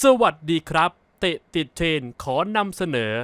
สวัสดีครับ เตะติดเทรนขอนำเสนอ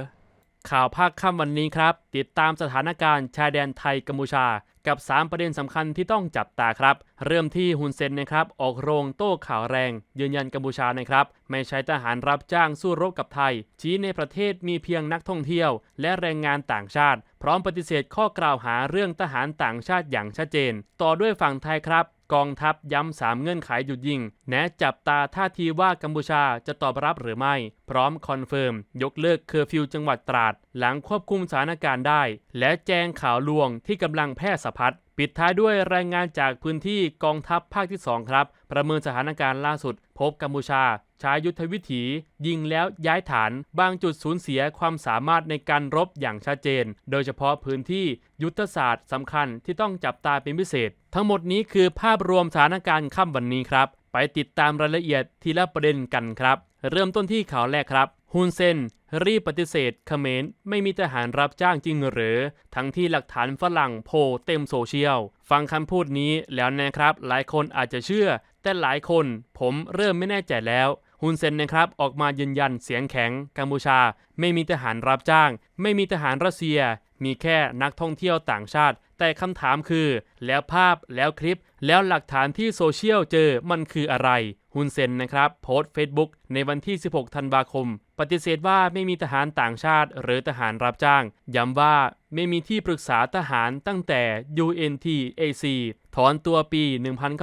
ข่าวภาคค่ำวันนี้ครับ ติดตามสถานการณ์ชายแดนไทยกัมพูชา กับ 3 ประเด็นสำคัญที่ต้องจับตาครับ เริ่มที่ฮุนเซนนะครับ ออกโรงโต้ข่าวแรง ยืนยันกัมพูชานะครับ ไม่ใช้ทหารรับจ้างสู้รบกับไทย ชี้ในประเทศมีเพียงนักท่องเที่ยว และแรงงานต่างชาติ พร้อมปฏิเสธข้อกล่าวหาเรื่องทหารต่างชาติอย่างชัดเจน ต่อด้วยฝั่งไทยครับ กองทัพย้ำสามเงื่อนไขหยุดยิง แนะจับตาท่าทีว่ากัมพูชาจะตอบรับหรือไม่ พร้อมคอนเฟิร์ม ยกเลิกเคอร์ฟิวจังหวัดตราด หลังควบคุมสถานการณ์ได้ และแจ้งข่าวลวงที่กำลังแพร่สะพัดปิดท้ายด้วยรายงานจากพื้นที่กองทัพภาคที่ 2 ครับ ประเมินสถานการณ์ล่าสุด พบกัมพูชา ใช้ยุทธวิถี ยิงแล้วย้ายฐาน บางจุดสูญเสียความสามารถในการรบอย่างชัดเจน โดยเฉพาะพื้นที่ยุทธศาสตร์สำคัญที่ต้องจับตาเป็นพิเศษ ทั้งหมดนี้คือภาพรวมสถานการณ์ค่ำวันนี้ครับ ไปติดตามรายละเอียดทีละประเด็นกันครับ เริ่มต้นที่ข่าวแรกครับฮุนเซนรีบปฏิเสธเขมรไม่มีทหารรับจ้างจริงหรือ ทั้งที่หลักฐานฝรั่งโผล่เต็มโซเชียล ฟังคำพูดนี้แล้วนะครับ หลายคนอาจจะเชื่อ แต่หลายคนผมเริ่มไม่แน่ใจแล้ว ฮุนเซนนะครับออกมายืนยันเสียงแข็งกัมพูชา ไม่มีทหารรับจ้าง ไม่มีทหารรัสเซีย มีแค่นักท่องเที่ยวต่างชาติ แต่คำถามคือ แล้วภาพแล้วคลิป แล้วหลักฐานที่โซเชียลเจอมันคืออะไรฮุนเซนนะครับโพสต์ Facebook ในวันที่ 16 ธันวาคม ปฏิเสธว่าไม่มีทหารต่างชาติ หรือทหารรับจ้าง ย้ำว่าไม่มีที่ปรึกษาทหารตั้งแต่ UNTAC ถอนตัวปี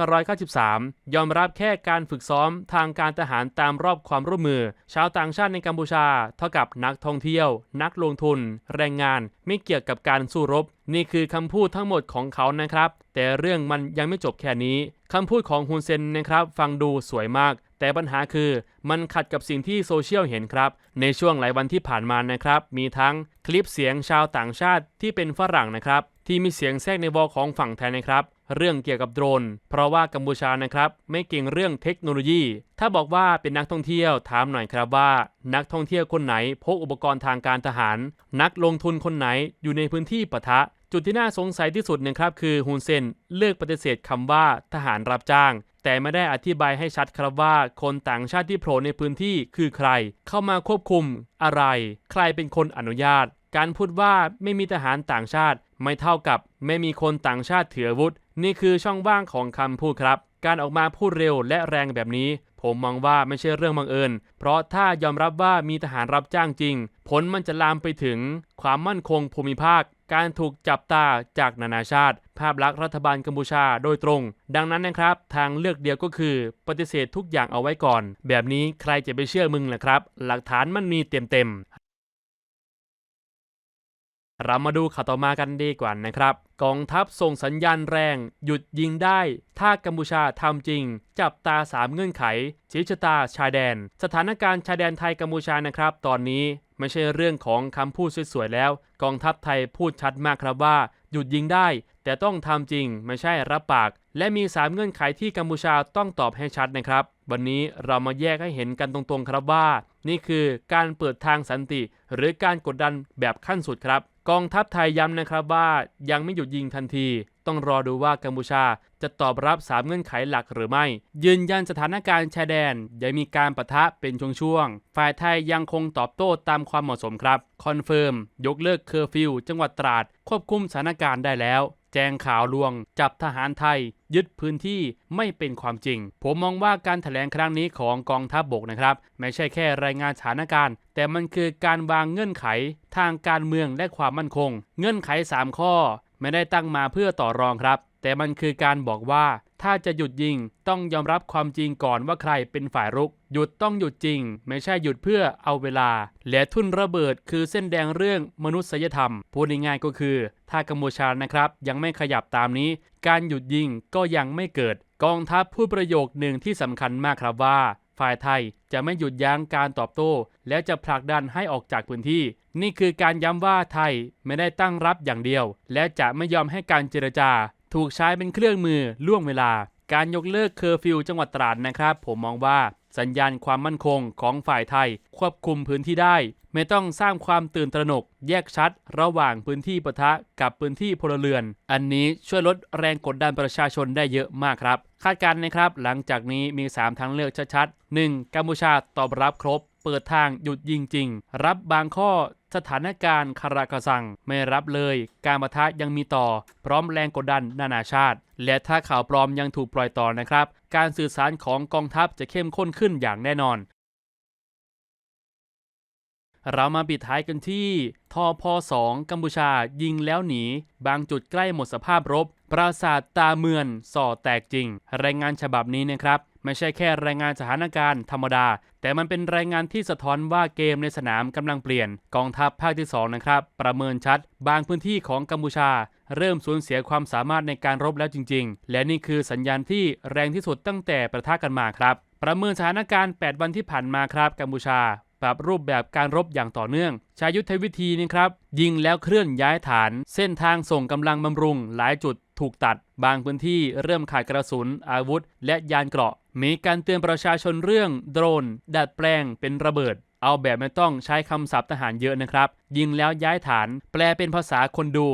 1993 ยอมรับแค่การฝึกซ้อมทางการทหารตามรอบความร่วมมือ ชาวต่างชาติในกัมพูชา เท่ากับนักท่องเที่ยว นักลงทุน แรงงาน ไม่เกี่ยวกับการสู้รบ นี่คือคำพูดทั้งหมดของเขานะครับ แต่เรื่องมันยังไม่จบแค่นี้คำพูดของฮุนเซนนะครับ ฟังดูสวยมาก แต่ปัญหาคือมันขัดกับสิ่งที่โซเชียลเห็นครับ ในช่วงหลายวันที่ผ่านมานะครับ มีทั้งคลิปเสียงชาวต่างชาติที่เป็นฝรั่งนะครับที่มีเสียงแทรกในวอลของฝั่งไทยนะครับ เรื่องเกี่ยวกับโดรน เพราะว่ากัมพูชานะครับไม่เก่งเรื่องเทคโนโลยี ถ้าบอกว่าเป็นนักท่องเที่ยวถามหน่อยครับว่า นักท่องเที่ยวคนไหนพกอุปกรณ์ทางการทหาร นักลงทุนคนไหนอยู่ในพื้นที่ปะทะ จุดที่น่าสงสัยที่สุดนะครับคือฮุนเซนเลือกปฏิเสธคำว่าทหารรับจ้าง แต่ไม่ได้อธิบายให้ชัดครับว่า คนต่างชาติที่โผล่ในพื้นที่คือใคร เข้ามาควบคุมอะไร ใครเป็นคนอนุญาต การพูดว่าไม่มีทหารต่างชาติ ไม่เท่ากับ ไม่มีคนต่างชาติถืออาวุธ นี่คือช่องว่างของคำพูดครับ การออกมาพูดเร็วและแรงแบบนี้ ผมมองว่าไม่ใช่เรื่องบังเอิญ เพราะถ้ายอมรับว่ามีทหารรับจ้างจริง ผลมันจะลามไปถึง ความมั่นคงภูมิภาค การถูกจับตาจากนานาชาติ ภาพลักษณ์รัฐบาลกัมพูชาโดยตรง ดังนั้นนะครับ ทางเลือกเดียวก็คือ ปฏิเสธทุกอย่างเอาไว้ก่อน แบบนี้ใครจะไปเชื่อมึงล่ะครับ หลักฐานมันมีเต็มๆ เรามาดูข่าวต่อมากันดีกว่านะครับ กองทัพส่งสัญญาณแรง หยุดยิงได้ ถ้ากัมพูชาทำจริง จับตา 3 เงื่อนไขชี้ชะตาชายแดน สถานการณ์ชายแดนไทยกัมพูชานะครับ ตอนนี้ไม่ใช่เรื่องของคำพูดสวยๆแล้ว กองทัพไทยพูดชัดมากครับว่า หยุดยิงได้ แต่ต้องทำจริงไม่ใช่รับปาก และมี 3 เงื่อนไขที่กัมพูชาต้องตอบให้ชัดนะครับ วันนี้เรามาแยกให้เห็นกันตรงๆครับว่า นี่คือการเปิดทางสันติ หรือการกดดันแบบขั้นสุดครับ กองทัพไทยย้ำนะครับว่ายังไม่หยุดยิงทันที ต้องรอดูว่ากัมพูชาจะตอบรับ 3 เงื่อนไขหลักหรือไม่ ยืนยันสถานการณ์ชายแดนยังมีการปะทะเป็นช่วงๆฝ่ายไทยยังคงตอบโต้ตามความเหมาะสมครับคอนเฟิร์มยกเลิกเคอร์ฟิวจังหวัดตราด ควบคุมสถานการณ์ได้แล้ว แจ้งข่าวลวง จับทหารไทยยึดพื้นที่ไม่เป็นความจริง ผมมองว่าการถแถลงครั้งนี้ของกองทัพบบกนะครับ ไม่ใช่แค่รายงานสถานการณ์ แต่มันคือการวางเงื่อนไขทางการเมืองและความมั่นคง เงื่อนไข 3 ข้อ ไม่ได้ตั้งมาเพื่อต่อรองครับ แต่มันคือการบอกว่า ถ้าจะหยุดยิงต้องยอมรับความจริงก่อนว่าใครเป็นฝ่ายรุก หยุดต้องหยุดจริง ไม่ใช่หยุดเพื่อเอาเวลา และทุนระเบิดคือเส้นแดงเรื่องมนุษยธรรม พูดง่ายๆก็คือ ถ้ากัมพูชานะครับ ยังไม่ขยับตามนี้ การหยุดยิงก็ยังไม่เกิด กองทัพพูดประโยคหนึ่งที่สำคัญมากครับว่า ฝ่ายไทยจะไม่หยุดยั้งการตอบโต้ และจะผลักดันให้ออกจากพื้นที่ นี่คือการย้ำว่าไทยไม่ได้ตั้งรับอย่างเดียว และจะไม่ยอมให้การเจรจา ถูกใช้เป็นเครื่องมือล่วงเวลา การยกเลิกเคอร์ฟิวจังหวัดตราดนะครับ ผมมองว่าสัญญาณความมั่นคงของฝ่ายไทย ควบคุมพื้นที่ได้ ไม่ต้องสร้างความตื่นตระหนก แยกชัด ระหว่างพื้นที่ปะทะกับพื้นที่พลเรือน อันนี้ช่วยลดแรงกดดันประชาชนได้เยอะมากครับ คาดการณ์นะครับ หลังจากนี้มี 3 ทางเลือกชัดๆ 1. กัมพูชาตอบรับครบ เปิดทางหยุดยิงจริง รับบางข้อสถานการณ์คาราคาซังไม่รับเลย การประทะยังมีต่อ พร้อมแรงกดดันนานาชาติ และถ้าข่าวปลอมยังถูกปล่อยต่อนะครับ การสื่อสารของกองทัพจะเข้มข้นขึ้นอย่างแน่นอน เรามาปิดท้ายกันที่ทอพ2กัมพูชายิงแล้วหนี บางจุดใกล้หมดสภาพรบ ปราสาทตาเมือนส่อแตกจริง รายงานฉบับนี้นะครับ ไม่ใช่แค่รายงานสถานการณ์ธรรมดา แต่มันเป็นรายงานที่สะท้อนว่าเกมในสนามกำลังเปลี่ยน กองทัพภาคที่ 2 นะครับ ประเมินชัด บางพื้นที่ของกัมพูชา เริ่มสูญเสียความสามารถในการรบแล้วจริง ๆ และนี่คือสัญญาณที่แรงที่สุดตั้งแต่ประทะกันมาครับ ประเมินสถานการณ์ 8 วันที่ผ่านมาครับกัมพูชาปรับรูปแบบการรบอย่างต่อเนื่องใช้ยุทธวิธีนี้ครับ ยิงแล้วเคลื่อนย้ายฐาน เส้นทางส่งกำลังบำรุงหลายจุด ถูกตัด บางพื้นที่เริ่มขาดกระสุน อาวุธ และยานเกราะ มีการเตือนประชาชนเรื่องโดรน ดัดแปลงเป็นระเบิด เอาแบบไม่ต้องใช้คำศัพท์ทหารเยอะนะครับ ยิงแล้วย้ายฐาน แปลเป็นภาษาคนดู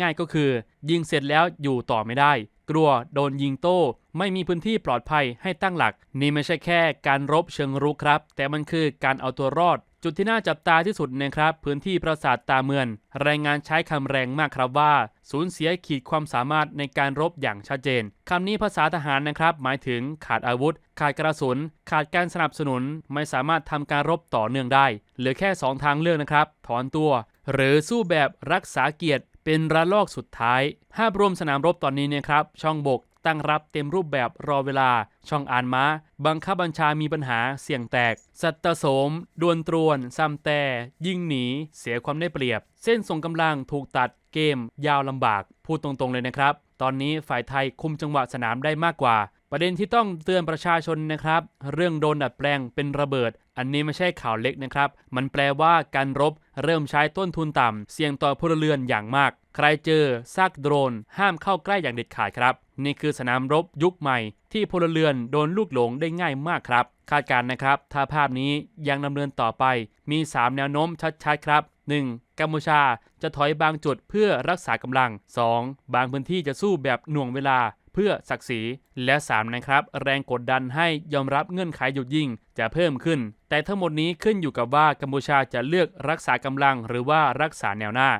ง่ายๆก็คือ ยิงเสร็จแล้วอยู่ต่อไม่ได้ กลัวโดนยิงโต้ ไม่มีพื้นที่ปลอดภัยให้ตั้งหลัก นี่ไม่ใช่แค่การรบเชิงรุกครับ แต่มันคือการเอาตัวรอด จุดที่น่าจับตาที่สุดนะครับ พื้นที่ปราสาทตาเมือน รายงานใช้คำแรงมากครับว่า สูญเสียขีดความสามารถในการรบอย่างชัดเจนคำนี้ภาษาทหารนะครับ หมายถึงขาดอาวุธ ขาดกระสุน ขาดการสนับสนุน ไม่สามารถทำการรบต่อเนื่องได้ เหลือแค่ 2 ทางเลือกนะครับ ถอนตัว หรือสู้แบบรักษาเกียรติเป็นระลอกสุดท้าย ภาพรวมสนามรบตอนนี้นะครับ ช่องบก ตั้งรับเต็มรูปแบบรอเวลา ช่องอ่านม้า บังคับบัญชามีปัญหาเสี่ยงแตก สัตโสม ดวนตรวน ซ้ำแต่ ยิ่งหนี เสียความได้เปรียบ เส้นส่งกำลังถูกตัดเกม ยาวลำบาก พูดตรงๆเลยนะครับ ตอนนี้ฝ่ายไทยคุมจังหวะสนามได้มากกว่า ประเด็นที่ต้องเตือนประชาชนนะครับ เรื่องโดนดัดแปลงเป็นระเบิด อันนี้ไม่ใช่ข่าวเล็กนะครับ มันแปลว่าการรบเริ่มใช้ต้นทุนต่ำ เสี่ยงต่อพลเรือนอย่างมาก ใครเจอซากโดรน ห้ามเข้าใกล้อย่างเด็ดขาดครับ นี่คือสนามรบยุคใหม่ ที่พลเรือนโดนลูกหลงได้ง่ายมากครับ คาดการณ์นะครับ ถ้าภาพนี้ยังดำเนินต่อไป มี 3 แนวโน้มชัดๆครับ 1. กัมพูชาจะถอยบางจุดเพื่อรักษากำลัง 2. บางพื้นที่จะสู้แบบหน่วงเวลา เพื่อศักดิ์ศรีและ3นะครับแรงกดดันให้ยอมรับเงื่อนไขหยุดยิงจะเพิ่มขึ้น แต่ทั้งหมดนี้ขึ้นอยู่กับว่ากัมพูชาจะเลือกรักษากำลังหรือว่ารักษาแนวหน้า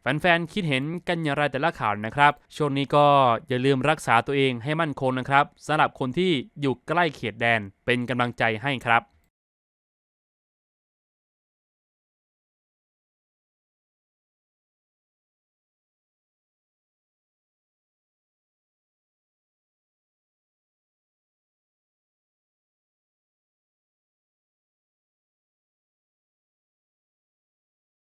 แฟนๆ คิดเห็นกันอย่างไรแต่ละข่าวนะครับ ช่วงนี้ก็อย่าลืมรักษาตัวเองให้มั่นคงนะครับสำหรับคนที่อยู่ใกล้เขตแดนเป็นกำลังใจให้ครับ